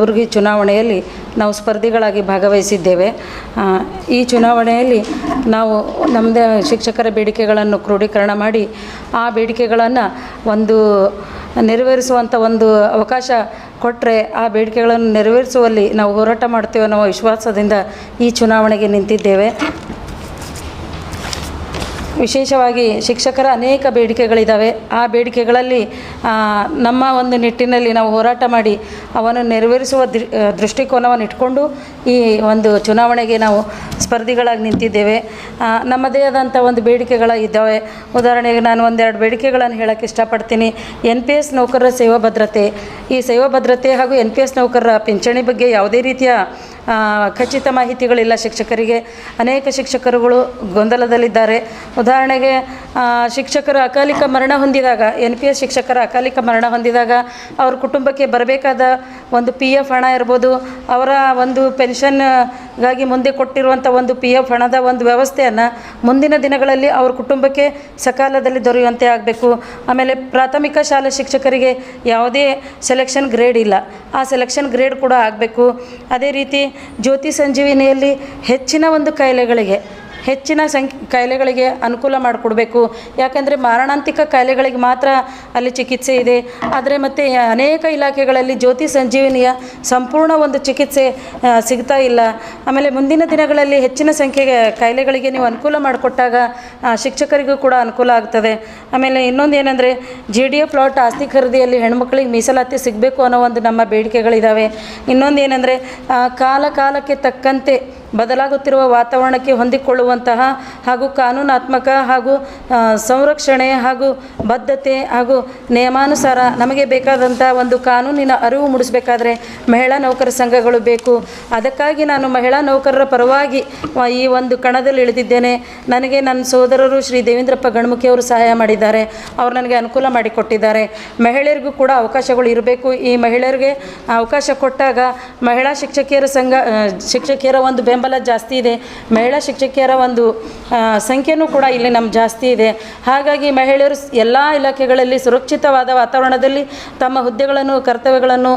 ಕಲಬುರಗಿ ಚುನಾವಣೆಯಲ್ಲಿ ನಾವು ಸ್ಪರ್ಧಿಗಳಾಗಿ ಭಾಗವಹಿಸಿದ್ದೇವೆ. ಈ ಚುನಾವಣೆಯಲ್ಲಿ ನಾವು ನಮ್ಮದೇ ಶಿಕ್ಷಕರ ಬೇಡಿಕೆಗಳನ್ನು ಕ್ರೋಢೀಕರಣ ಮಾಡಿ, ಆ ಬೇಡಿಕೆಗಳನ್ನು ಒಂದು ನೆರವೇರಿಸುವಂಥ ಒಂದು ಅವಕಾಶ ಕೊಟ್ಟರೆ ಆ ಬೇಡಿಕೆಗಳನ್ನು ನೆರವೇರಿಸುವಲ್ಲಿ ನಾವು ಹೋರಾಟ ಮಾಡ್ತೇವೆ ಅನ್ನೋ ವಿಶ್ವಾಸದಿಂದ ಈ ಚುನಾವಣೆಗೆ ನಿಂತಿದ್ದೇವೆ. ವಿಶೇಷವಾಗಿ ಶಿಕ್ಷಕರ ಅನೇಕ ಬೇಡಿಕೆಗಳಿದ್ದಾವೆ ಆ ಬೇಡಿಕೆಗಳಲ್ಲಿ ನಮ್ಮ ಒಂದು ನಿಟ್ಟಿನಲ್ಲಿ ನಾವು ಹೋರಾಟ ಮಾಡಿ ಅವನ್ನು ನೆರವೇರಿಸುವ ದೃಷ್ಟಿಕೋನವನ್ನು ಇಟ್ಕೊಂಡು ಈ ಒಂದು ಚುನಾವಣೆಗೆ ನಾವು ಸ್ಪರ್ಧಿಗಳಾಗಿ ನಿಂತಿದ್ದೇವೆ. ನಮ್ಮದೇ ಆದಂಥ ಒಂದು ಬೇಡಿಕೆಗಳ ಇದ್ದಾವೆ. ಉದಾಹರಣೆಗೆ ನಾನು ಒಂದೆರಡು ಬೇಡಿಕೆಗಳನ್ನು ಹೇಳೋಕ್ಕೆ ಇಷ್ಟಪಡ್ತೀನಿ. ಎನ್ ಪಿ ಎಸ್ ನೌಕರರ ಸೇವಾ ಭದ್ರತೆ. ಈ ಸೇವಾ ಭದ್ರತೆ ಹಾಗೂ ಎನ್ ಪಿ ಎಸ್ ನೌಕರರ ಪಿಂಚಣಿ ಬಗ್ಗೆ ಯಾವುದೇ ರೀತಿಯ ಖಚಿತ ಮಾಹಿತಿಗಳಿಲ್ಲ ಶಿಕ್ಷಕರಿಗೆ. ಅನೇಕ ಶಿಕ್ಷಕರುಗಳು ಗೊಂದಲದಲ್ಲಿದ್ದಾರೆ. ಉದಾಹರಣೆಗೆ ಶಿಕ್ಷಕರು ಅಕಾಲಿಕ ಮರಣ ಹೊಂದಿದಾಗ, ಎನ್ ಪಿ ಎಸ್ ಶಿಕ್ಷಕರ ಅಕಾಲಿಕ ಮರಣ ಹೊಂದಿದಾಗ, ಅವ್ರ ಕುಟುಂಬಕ್ಕೆ ಬರಬೇಕಾದ ಒಂದು ಪಿ ಎಫ್ ಹಣ ಇರ್ಬೋದು, ಅವರ ಒಂದು ಪೆನ್ಷನ್ಗಾಗಿ ಮುಂದೆ ಕೊಟ್ಟಿರುವಂಥ ಒಂದು ಪಿ ಎಫ್ ಹಣದ ಒಂದು ವ್ಯವಸ್ಥೆಯನ್ನು ಮುಂದಿನ ದಿನಗಳಲ್ಲಿ ಅವ್ರ ಕುಟುಂಬಕ್ಕೆ ಸಕಾಲದಲ್ಲಿ ದೊರೆಯುವಂತೆ ಆಗಬೇಕು. ಆಮೇಲೆ ಪ್ರಾಥಮಿಕ ಶಾಲಾ ಶಿಕ್ಷಕರಿಗೆ ಯಾವುದೇ ಸೆಲೆಕ್ಷನ್ ಗ್ರೇಡ್ ಇಲ್ಲ. ಆ ಸೆಲೆಕ್ಷನ್ ಗ್ರೇಡ್ ಕೂಡ ಆಗಬೇಕು. ಅದೇ ರೀತಿ ಜ್ಯೋತಿ ಸಂಜೀವಿನಿಯಲ್ಲಿ ಹೆಚ್ಚಿನ ಒಂದು ಕಾಯಿಲೆಗಳಿಗೆ ಹೆಚ್ಚಿನ ಸಂಖ್ಯೆ ಕಾಯಿಲೆಗಳಿಗೆ ಅನುಕೂಲ ಮಾಡಿಕೊಡ್ಬೇಕು. ಯಾಕಂದರೆ ಮಾರಣಾಂತಿಕ ಕಾಯಿಲೆಗಳಿಗೆ ಮಾತ್ರ ಅಲ್ಲಿ ಚಿಕಿತ್ಸೆ ಇದೆ. ಆದರೆ ಮತ್ತು ಅನೇಕ ಇಲಾಖೆಗಳಲ್ಲಿ ಜ್ಯೋತಿ ಸಂಜೀವಿನಿಯ ಸಂಪೂರ್ಣ ಒಂದು ಚಿಕಿತ್ಸೆ ಸಿಗ್ತಾ ಇಲ್ಲ. ಆಮೇಲೆ ಮುಂದಿನ ದಿನಗಳಲ್ಲಿ ಹೆಚ್ಚಿನ ಸಂಖ್ಯೆಗೆ ಕಾಯಿಲೆಗಳಿಗೆ ನೀವು ಅನುಕೂಲ ಮಾಡಿಕೊಟ್ಟಾಗ ಶಿಕ್ಷಕರಿಗೂ ಕೂಡ ಅನುಕೂಲ ಆಗ್ತದೆ. ಆಮೇಲೆ ಇನ್ನೊಂದು ಏನಂದರೆ ಜಿ ಡಿ ಎ ಪ್ಲಾಟ್ ಆಸ್ತಿ ಖರೀದಿಯಲ್ಲಿ ಹೆಣ್ಮಕ್ಳಿಗೆ ಮೀಸಲಾತಿ ಸಿಗಬೇಕು ಅನ್ನೋ ಒಂದು ನಮ್ಮ ಬೇಡಿಕೆಗಳಿದ್ದಾವೆ ಇನ್ನೊಂದು ಏನಂದರೆ ಕಾಲ ಕಾಲಕ್ಕೆ ತಕ್ಕಂತೆ ಬದಲಾಗುತ್ತಿರುವ ವಾತಾವರಣಕ್ಕೆ ಹೊಂದಿಕೊಳ್ಳುವಂತಹ ಹಾಗೂ ಕಾನೂನಾತ್ಮಕ ಹಾಗೂ ಸಂರಕ್ಷಣೆ ಹಾಗೂ ಬದ್ಧತೆ ಹಾಗೂ ನಿಯಮಾನುಸಾರ ನಮಗೆ ಬೇಕಾದಂಥ ಒಂದು ಕಾನೂನಿನ ಅರಿವು ಮೂಡಿಸಬೇಕಾದ್ರೆ ಮಹಿಳಾ ನೌಕರ ಸಂಘಗಳು ಬೇಕು. ಅದಕ್ಕಾಗಿ ನಾನು ಮಹಿಳಾ ನೌಕರರ ಪರವಾಗಿ ಈ ಒಂದು ಕಣದಲ್ಲಿ ಇಳಿದಿದ್ದೇನೆ. ನನಗೆ ನನ್ನ ಸೋದರರು ಶ್ರೀ ದೇವೇಂದ್ರಪ್ಪ ಗಣಮುಖಿಯವರು ಸಹಾಯ ಮಾಡಿದ್ದಾರೆ. ಅವರು ನನಗೆ ಅನುಕೂಲ ಮಾಡಿಕೊಟ್ಟಿದ್ದಾರೆ. ಮಹಿಳೆಯರಿಗೂ ಕೂಡ ಅವಕಾಶಗಳು ಇರಬೇಕು. ಈ ಮಹಿಳೆಯರಿಗೆ ಅವಕಾಶ ಕೊಟ್ಟಾಗ ಮಹಿಳಾ ಶಿಕ್ಷಕಿಯರ ಸಂಘ ಶಿಕ್ಷಕಿಯರ ಒಂದು ಬೆಂಬಲ ಜಾಸ್ತಿ ಇದೆ. ಮಹಿಳಾ ಶಿಕ್ಷಕಿಯರ ಒಂದು ಸಂಖ್ಯೆನೂ ಕೂಡ ಇಲ್ಲಿ ನಮ್ಮ ಜಾಸ್ತಿ ಇದೆ. ಹಾಗಾಗಿ ಮಹಿಳೆಯರು ಎಲ್ಲ ಇಲಾಖೆಗಳಲ್ಲಿ ಸುರಕ್ಷಿತವಾದ ವಾತಾವರಣದಲ್ಲಿ ತಮ್ಮ ಹುದ್ದೆಗಳನ್ನು, ಕರ್ತವ್ಯಗಳನ್ನು